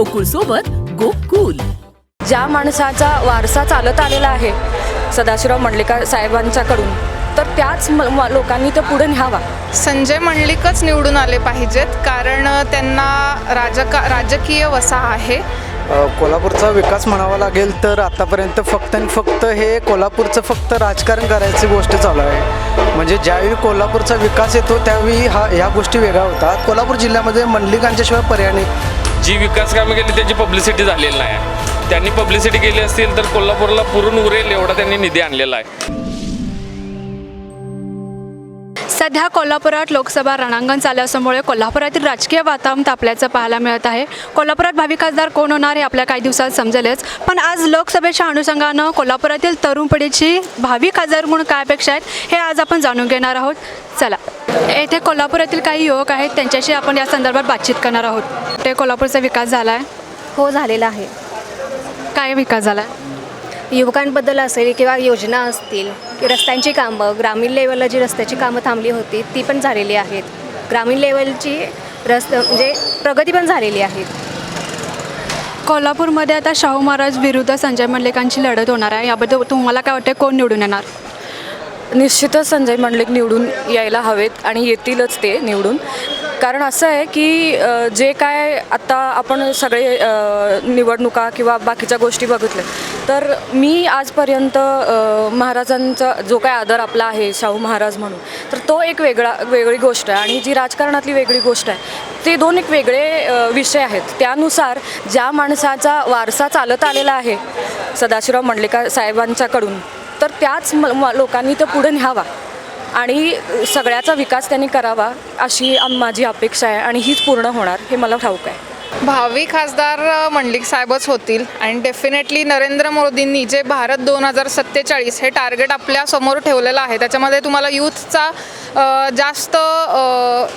गोकुळ सोबत गोकुल. ज्या माणसाचा वारसा चालत आलेला आहे सदाशिवराव मंडलेकर साहेबांच्याकडून तर त्याच म- म- लोकांनी ते पुढे न्यावा. संजय मंडलिकच निवडून आले पाहिजेत कारण त्यांना राजका राजकीय वसा आहे. अ, कोल्हापूरचा विकास म्हणावा लागेल तर आतापर्यंत फक्त आणि फक्त हे कोल्हापूरचं फक्त राजकारण करायची गोष्ट चालू आहे. म्हणजे ज्यावेळी कोल्हापूरचा विकास येतो त्यावेळी हा ह्या गोष्टी वेगळ्या होतात. कोल्हापूर जिल्ह्यामध्ये मंडलिकांच्याशिवाय पर्याय नाही. जी विकास कामे केली त्याची पब्लिसिटी झालेली नाही. त्यांनी पब्लिसिटी केली असतील तर कोल्हापूरला पुरून उरेल एवढा त्यांनी निधी आणलेला आहे. सध्या कोल्हापुरात लोकसभा रणांगण चालू असल्यामुळे कोल्हापुरातील राजकीय वातावरण तापल्याचं पाहायला मिळत आहे. कोल्हापुरात भावी खासदार कोण होणार हे आपल्या काही दिवसात समजेलच. पण आज लोकसभेच्या अनुषंगानं कोल्हापुरातील तरुण पिढीची भावी खासदार म्हणून काय अपेक्षा आहेत हे आज आपण जाणून घेणार आहोत. चला. येथे कोल्हापुरातील काही युवक आहेत त्यांच्याशी आपण या संदर्भात बातचीत करणार आहोत. ते कोल्हापूरचा विकास झाला आहे हो झालेला आहे. काय विकास झाला आहे युवकांबद्दल असेल किंवा योजना असतील की रस्त्यांची कामं ग्रामीण लेवलला जी रस्त्याची कामं थांबली होती ती पण झालेली आहेत. ग्रामीण लेवलची रस्त म्हणजे प्रगती पण झालेली आहे. कोल्हापूरमध्ये आता शाहू महाराज विरुद्ध संजय मंडलिकांची लढत होणार आहे. याबद्दल तुम्हाला काय वाटतं कोण निवडून येणार? निश्चितच संजय मंडलिक निवडून यायला हवेत आणि येतीलच ते निवडून. कारण असं आहे की जे काय आत्ता आपण सगळे निवडणुका किंवा बाकीच्या गोष्टी बघितल्या तर मी आजपर्यंत महाराजांचा जो काय आदर आपला आहे शाहू महाराज म्हणून तर तो एक वेगळा वेगळी गोष्ट आहे. आणि जी राजकारणातली वेगळी गोष्ट आहे ते दोन एक वेगळे विषय आहेत. त्यानुसार ज्या माणसाचा वारसा चालत आलेला आहे सदाशिवराव मंडलेकर साहेबांच्याकडून तर त्याच म म- लोकांनी तर पुढे न्यावा. आणि सगळ्याचा विकास त्यांनी करावा अशी माझी अपेक्षा आहे आणि हीच पूर्ण होणार हे मला ठाऊक आहे. भावी खासदार मंडलिक साहेबच होतील आणि डेफिनेटली नरेंद्र मोदींनी जे भारत दोन हजार सत्तेचाळीस हे टार्गेट आपल्यासमोर ठेवलेलं आहे त्याच्यामध्ये तुम्हाला यूथचा जास्त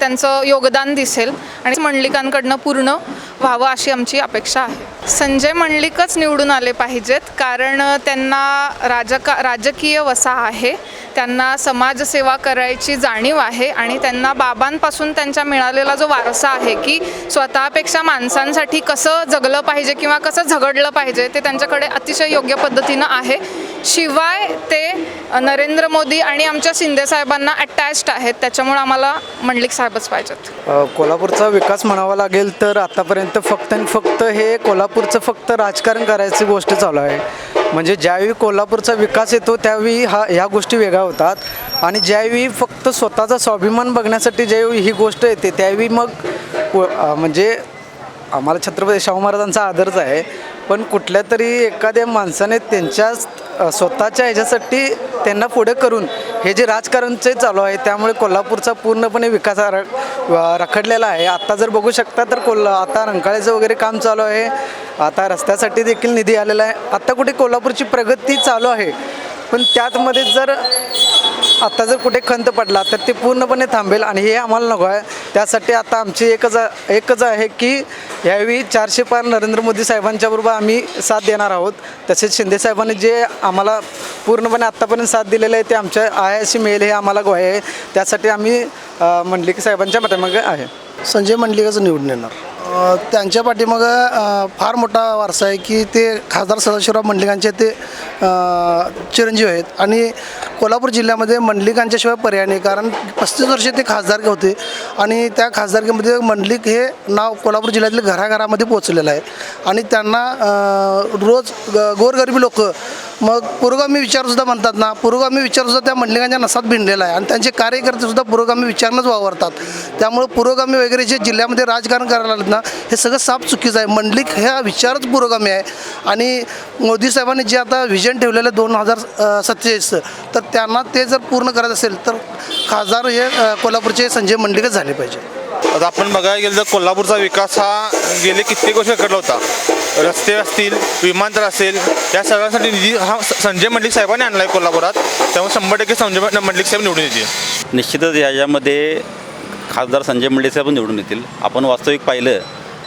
त्यांचं योगदान दिसेल आणि मंडलिकांकडनं पूर्ण व्हावं अशी आमची अपेक्षा आहे. संजय मंडलिकच निवडून आले पाहिजेत कारण त्यांना राजका राजकीय वसा आहे. त्यांना समाजसेवा करायची जाणीव आहे आणि त्यांना बाबांपासून त्यांच्या मिळालेला जो वारसा आहे की स्वतःपेक्षा माणसांसाठी कसं जगलं पाहिजे किंवा कसं झगडलं पाहिजे ते त्यांच्याकडे अतिशय योग्य पद्धतीनं आहे. शिवाय ते नरेंद्र मोदी आणि आमच्या शिंदे साहेबांना अटॅच्ड आहेत त्याच्यामुळे आम्हाला मंडलिक साहेबच पाहिजेत. कोल्हापूरचा विकास म्हणावा लागेल तर आतापर्यंत फक्त आणि फक्त हे कोल्हापूरचं फक्त राजकारण करायची गोष्ट चालू आहे. म्हणजे ज्यावेळी कोल्हापूरचा विकास येतो त्यावेळी हा ह्या गोष्टी वेगळ्या होतात. आणि ज्यावेळी फक्त स्वतःचा स्वाभिमान बघण्यासाठी ज्यावेळी ही गोष्ट येते त्यावेळी मग को- म्हणजे आम्हाला छत्रपती शाहू महाराजांचा आदरच आहे. पण कुठल्या तरी एखाद्या माणसाने त्यांच्या स्वतःच्या ह्याच्यासाठी त्यांना पुढे करून हे जे राजकारणचे चालू आहे त्यामुळे कोल्हापूरचा पूर्णपणे विकास रखडलेला आहे. आत्ता जर बघू शकता तर कोल्हा आता रंकाळ्याचं वगैरे काम चालू आहे. आता रस्त्यासाठी देखील निधी आलेला आहे. आत्ता कुठे कोल्हापूरची प्रगती चालू आहे. पण त्यातमध्ये जर आता जर कुठे खंत पडला तर ते पूर्णपणे थांबेल आणि हे आम्हाला नको आहे. त्यासाठी आता आमची एकच एकच आहे की यावेळी चारशे पार नरेंद्र मोदी साहेबांच्या बरोबर आम्ही साथ देणार आहोत. तसेच शिंदे साहेबांनी जे आम्हाला पूर्णपणे आत्तापर्यंत साथ दिलेलं आहे ते आमच्या आयाशी मिळेल हे आम्हाला ग्वाही आहे त्यासाठी आम्ही मंडलिक साहेबांच्या पाठीमागे आहे. संजय मंडलिकाचं निवडून येणार. त्यांच्या पाठीमागं फार मोठा वारसा आहे की ते खासदार सदाशिवराव मंडलिकांचे ते चिरंजीव आहेत. आणि कोल्हापूर जिल्ह्यामध्ये मंडलिकांच्याशिवाय पर्याय नाही कारण पस्तीस वर्षे ते खासदार होते. आणि त्या खासदारकीमध्ये मंडलिक हे नाव कोल्हापूर जिल्ह्यातील घराघरामध्ये पोचलेलं आहे. आणि त्यांना रोज ग गोरगरिबी लोकं मग पुरोगामी विचारसुद्धा म्हणतात ना पुरोगामी विचारसुद्धा त्या मंडलिकांच्या नसात भिनलेला आहे. आणि त्यांचे कार्यकर्तेसुद्धा पुरोगामी विचारणंच वावरतात. त्यामुळं पुरोगामी वगैरे जे जिल्ह्यामध्ये राजकारण करायला लागलं ना हे सगळं साफ चुकीचं आहे. मंडलिक ह्या विचारच पुरोगामी आहे. आणि मोदी साहेबांनी जे आता व्हिजन ठेवलेलं आहे दोन हजार सत्तेचाळीसचं तर त्यांना ते जर पूर्ण करायचं असेल तर खासदार हे कोल्हापूरचे संजय मंडलिकच झाले पाहिजे. आता आपण बघायला गेलं तर कोल्हापूरचा विकास हा गेले कित्येक वर्ष कडला होता. रस्ते असतील विमानतळ असेल या सगळ्यांसाठी निधी हा संजय मंडलिक साहेबांनी आणला आहे कोल्हापुरात. त्यामुळे शंभर टक्के संजय मंडलिक साहेब निवडून येतील. निश्चितच याच्यामध्ये खासदार संजय मंडलिक साहेब निवडून येतील. आपण वास्तविक पाहिलं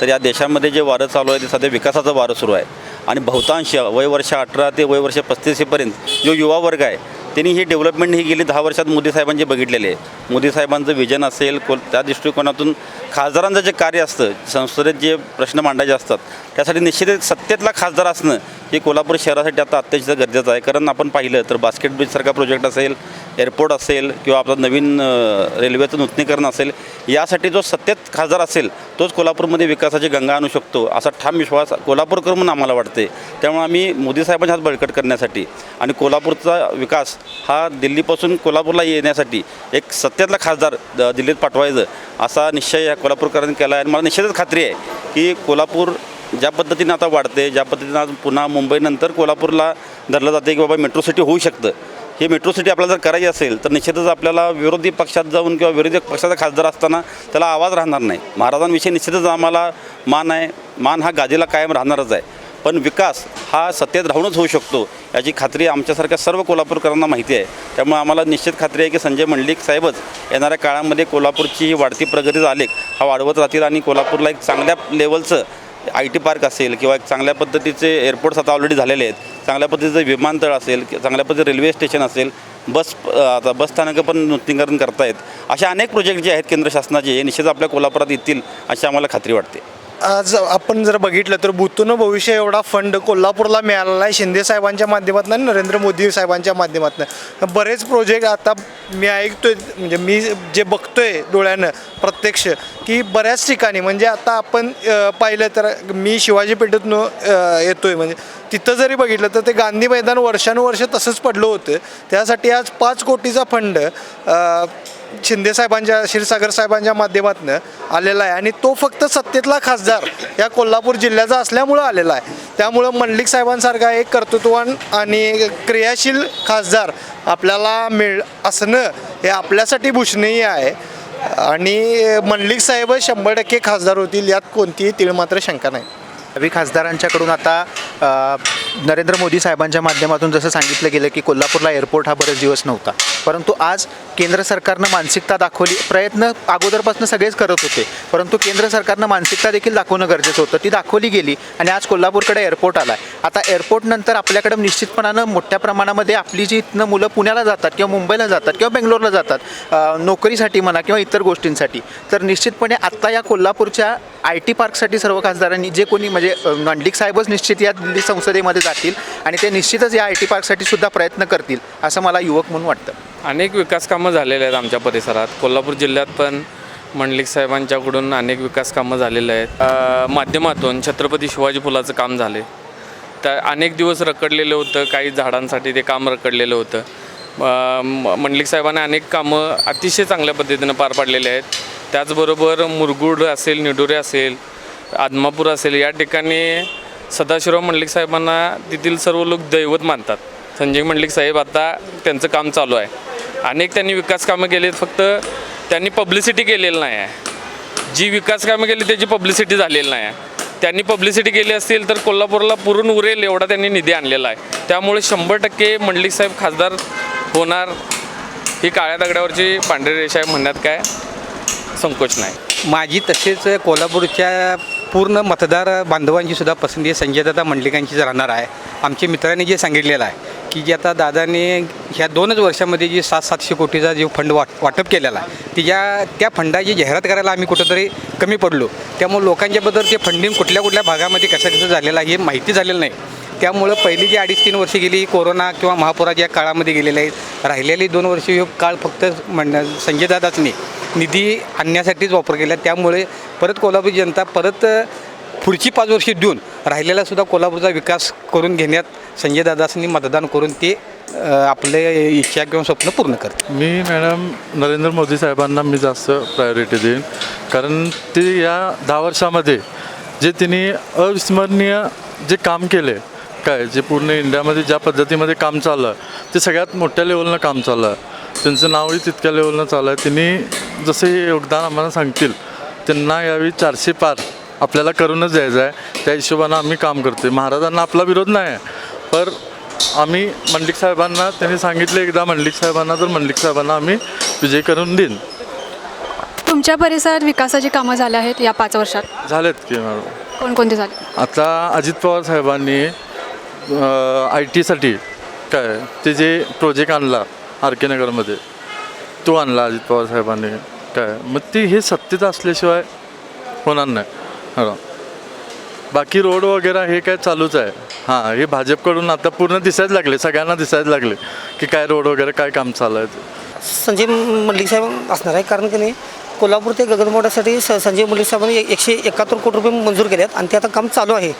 तर या देशामध्ये जे वारं चालू आहे ते सध्या विकासाचं वारं सुरू आहे. आणि बहुतांश वय वर्ष अठरा ते वय वर्ष पस्तीसपर्यंत जो युवा वर्ग आहे त्यांनी ही डेव्हलपमेंट ही गेली दहा वर्षात मोदी साहेबांचे बघितलेले. आहे मोदी साहेबांचं विजन असेल को त्या दृष्टिकोनातून खासदारांचं जे कार्य असतं संसदेत जे प्रश्न मांडायचे असतात त्यासाठी निश्चितच सत्तेतला खासदार असणं हे कोल्हापूर शहरासाठी आता अत्यंत गरजेचं आहे. कारण आपण पाहिलं तर बास्केट ब्रिजसारखा प्रोजेक्ट असेल एअरपोर्ट असेल किंवा आपलं नवीन रेल्वेचं नूतनीकरण असेल यासाठी जो सत्तेत खासदार असेल तोच कोल्हापूरमध्ये विकासाची गंगा आणू शकतो असा ठाम विश्वास कोल्हापूरकर म्हणून आम्हाला वाटते त्यामुळे आम्ही मोदी साहेबांच्या हात बळकट करण्यासाठी आणि कोल्हापूरचा विकास हा दिल्लीपासून कोल्हापूरला येण्यासाठी एक सत्यातला खासदार द- दिल्लीत पाठवायचं असा निश्चय या कोल्हापूरकरांनी केला आहे. आणि मला निश्चितच खात्री आहे की कोल्हापूर ज्या पद्धतीनं आता वाढते ज्या पद्धतीनं आज पुन्हा मुंबईनंतर कोल्हापूरला धरलं जाते की बाबा मेट्रो सिटी होऊ शकतं हे मेट्रो सिटी आपल्याला जर करायची असेल तर निश्चितच आपल्याला विरोधी पक्षात जाऊन किंवा विरोधी पक्षाचा खासदार असताना त्याला आवाज राहणार नाही. महाराजांविषयी निश्चितच आम्हाला मान आहे. मान हा गादीला कायम राहणारच आहे. पण विकास हा सत्तेत राहूनच होऊ शकतो याची खात्री आमच्यासारख्या सर्व कोल्हापूरकरांना माहिती आहे. त्यामुळे आम्हाला निश्चित खात्री आहे की संजय मंडलिक साहेबच येणाऱ्या काळामध्ये कोल्हापूरची ही वाढती प्रगतीचा आलेख हा वाढवत राहतील आणि कोल्हापूरला एक चांगल्या लेवलचं आय टी पार्क असेल किंवा एक चांगल्या पद्धतीचे एअरपोर्ट्स आता ऑलरेडी झालेले आहेत चांगल्या पद्धतीचं विमानतळ असेल चांगल्या पद्धतीचं रेल्वे स्टेशन असेल बस आता बस स्थानकं पण नूतनीकरण करतायत अशा अनेक प्रोजेक्ट जे आहेत केंद्र शासनाचे हे निश्चित आपल्या कोल्हापुरात येतील अशी आम्हाला खात्री वाटते. आज आपण जर बघितलं तर बुतून भविष्य एवढा फंड कोल्हापूरला मिळालेला आहे शिंदे साहेबांच्या माध्यमातून आणि नरेंद्र मोदी साहेबांच्या माध्यमातून. बरेच प्रोजेक्ट आता मी ऐकतोय म्हणजे मी जे बघतोय डोळ्यानं प्रत्यक्ष की बऱ्याच ठिकाणी म्हणजे आता आपण पाहिलं तर मी शिवाजी पेठेतून येतो येतोय. म्हणजे तिथं जरी बघितलं तर ते गांधी मैदान वर्षानुवर्ष तसंच पडलं होतं. त्यासाठी आज पाच कोटीचा फंड शिंदेसाहेबांच्या शिंदे साहेबांच्या क्षीरसागर साहेबांच्या माध्यमातून आलेला आहे. आणि तो फक्त सत्तेतला खासदार या कोल्हापूर जिल्ह्याचा असल्यामुळं आलेला आहे. त्यामुळं मंडलिक साहेबांसारखा एक कर्तृत्ववान आणि क्रियाशील खासदार आपल्याला मिळ असणं हे आपल्यासाठी भूषणीय आहे. आणि मंडलिक साहेब शंभर टक्के खासदार होतील यात कोणतीही तीळ मात्र शंका नाही. नवी खासदारांच्याकडून आता नरेंद्र मोदी साहेबांच्या माध्यमातून जसं सांगितलं गेलं की कोल्हापूरला एअरपोर्ट हा बरेच दिवस नव्हता. परंतु आज केंद्र सरकारनं मानसिकता दाखवली. प्रयत्न अगोदरपासून सगळेच करत होते. परंतु केंद्र सरकारनं मानसिकता देखील दाखवणं गरजेचं होतं. ती दाखवली गेली आणि आज कोल्हापूरकडे एअरपोर्ट आला आहे आता एअरपोर्टनंतर आपल्याकडं आपल्याकडे निश्चितपणानं मोठ्या प्रमाणामध्ये आपली जी इथनं मुलं पुण्याला जातात किंवा मुंबईला जातात किंवा बेंगलोरला जातात नोकरीसाठी म्हणा किंवा इतर गोष्टींसाठी तर निश्चितपणे आत्ता या कोल्हापूरच्या आय टी पार्कसाठी सर्व खासदारांनी जे कोणी म्हणजे नांडिक साहेबच निश्चित या दिल्ली संसदेमध्ये जातील आणि ते निश्चितच या आय टी पार्कसाठी सुद्धा प्रयत्न करतील असं मला युवक म्हणून वाटतं. अनेक विकास कामं झालेले आहेत आमच्या परिसरात. कोल्हापूर जिल्ह्यात पण मंडलिक साहेबांच्याकडून अनेक विकास कामं झालेले आहेत. माध्यमातून छत्रपती शिवाजी पुलाचं काम झाले. तर अनेक दिवस रखडलेलं होतं काही झाडांसाठी ते काम रखडलेलं होतं. म- मंडलिक साहेबांना अनेक कामं अतिशय चांगल्या पद्धतीनं पार पाडलेले आहेत. त्याचबरोबर मुरगुड असेल निडुरे असेल आदमापूर असेल या ठिकाणी सदाशिवराव मंडलिक साहेबांना तेथील सर्व लोक दैवत मानतात. संजय मंडलिक साहेब आता त्यांचं काम चालू आहे. अनेक त्यांनी विकास कामं केली आहेत फक्त त्यांनी पब्लिसिटी केलेली नाही आहे. जी विकास कामं केली त्याची पब्लिसिटी झालेली नाही आहे. त्यांनी पब्लिसिटी केली असतील तर कोल्हापूरला पुरून उरेल एवढा त्यांनी निधी आणलेला आहे. त्यामुळे शंभर टक्के मंडलिक साहेब खासदार होणार ही काळ्या दगडावरची पांढरी रेषा आहे म्हणण्यात काय संकोच नाही. माझी तसेच कोल्हापूरच्या पूर्ण मतदार बांधवांची सुद्धा पसंती संजयदादा मंडलिकांचीच राहणार आहे. आमच्या मित्रांनी जे सांगितलेलं आहे की जे आता दादाने ह्या दोनच वर्षामध्ये जी सात सातशे कोटीचा जो फंड वाट वाटप केलेला आहे तिच्या त्या फंडाची जाहिरात करायला आम्ही कुठंतरी कमी पडलो. त्यामुळे लोकांच्याबद्दल ते फंडिंग कुठल्या कुठल्या भागामध्ये कसं कसं झालेलं आहे हे माहिती झालेलं नाही. त्यामुळं पहिली जी अडीच तीन वर्षे गेली कोरोना किंवा महापुराच्या काळामध्ये गेलेले आहेत. राहिलेली दोन वर्ष हे काळ फक्त म्हण संजयदादाचने निधी आणण्यासाठीच वापर केला. त्यामुळे परत कोल्हापूर जनता परत पुढची पाच वर्षे देऊन राहिलेलासुद्धा कोल्हापूरचा विकास करून घेण्यात संजयदादांनी मतदान करून ते आपले इच्छा किंवा स्वप्न पूर्ण करते मी मॅडम नरेंद्र मोदी साहेबांना मी जास्त प्रायोरिटी देईन. कारण ते या दहा वर्षामध्ये जे तिने अविस्मरणीय जे काम केले काय जे पूर्ण इंडियामध्ये ज्या पद्धतीमध्ये काम चाललं ते सगळ्यात मोठ्या लेवलनं काम चाललं. त्यांचं नावही तितक्या लेवलनं चाललं आहे. त्यांनी जसे हे योगदान आम्हाला सांगतील त्यांना यावेळी चारशे पार आपल्याला करूनच द्यायचं आहे. त्या हिशोबानं आम्ही काम करतो महाराजांना आपला विरोध नाही आहे. पर आम्ही मंडलिक साहेबांना त्यांनी सांगितले एकदा मंडलिक साहेबांना तर मंडलिक साहेबांना आम्ही विजय करून देईन. तुमच्या परिसरात विकासाची कामं झाल्या आहेत या पाच वर्षात? झालेत की मॅडम? कोणकोणती झाली? आता अजित पवार साहेबांनी आय टीसाठी काय ते जे प्रोजेक्ट आणला आर के नगरमध्ये. तो आणला अजित पवार साहेबांनी. काय? मग ते हे सत्तेत असल्याशिवाय होणार नाही. हो. बाकी रोड वगैरे हे काय चालूच आहे. हां हे भाजपकडून आता पूर्ण दिसायला लागले. सगळ्यांना दिसायला लागले की काय रोड वगैरे काय काम चालू आहे संजय मल्लिक साहेब असणार आहे कारण की नाही कोल्हापूर ते गगनमोड्यासाठी स संजय मल्लिक साहेबांनी एकशे एकाहत्तर कोटी रुपये मंजूर केले आहेत आणि ते आता काम चालू आहे.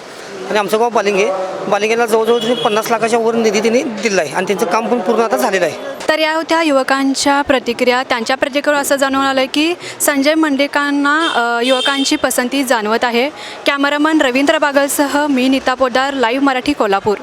आणि आमचं गाव बालिंगे बालिंगेला जवळजवळ त्यांनी पन्नास लाखाच्या वर निधी त्यांनी दिला आहे आणि त्यांचं काम पण पूर्ण आता झालेलं आहे. तर या होत्या युवकांच्या प्रतिक्रिया. त्यांच्या प्रतिक्रिया असं जाणवून आलं की संजय मंडेकांना युवकांची पसंती जाणवत आहे. कॅमेरामन रवींद्र बागलसह मी नीता पोदार लाईव्ह मराठी कोल्हापूर.